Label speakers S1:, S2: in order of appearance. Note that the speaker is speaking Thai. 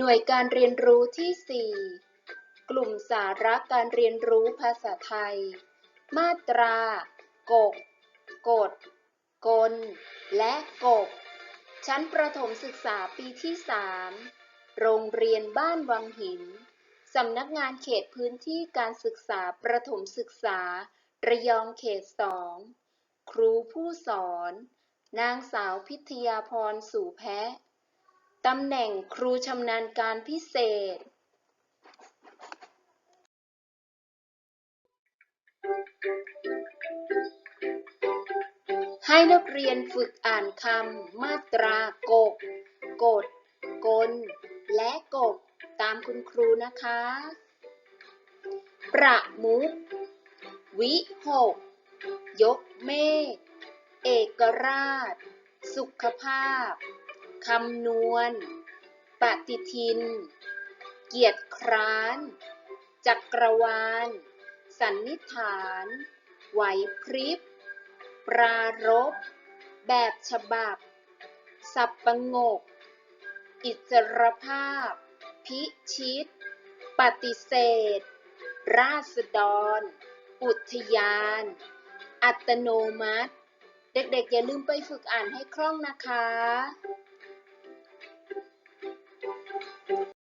S1: หน่วยการเรียนรู้ที่ 4 กลุ่มสาระการเรียนรู้ภาษาไทย มาตรา กก กฎ กล และกบ ชั้นประถมศึกษาปีที่ 3 โรงเรียนบ้านวังหิน สำนักงานเขตพื้นที่การศึกษาประถมศึกษา ระยองเขต 2 ครูผู้สอน นางสาวพิทยาพรสู่แพะ ตำแหน่งครูชำนาญการพิเศษให้นักเรียนฝึกอ่านคำมาตรากก กฎ กล และกบตามคุณครูนะคะ ประมุขวิหก ยกเมฆ เอกราช สุขภาพ คำนวณ ปฏิทิน เกียรติคร้าน จักรวาล สันนิษฐาน ไหวพริบ ปรารภแบบฉบับ สับประงก อิสรภาพ พิชิต ปฏิเสธ ราษฎร อุทยาน อัตโนมัติ เด็กๆ อย่าลืมไปฝึกอ่านให้คล่องนะคะ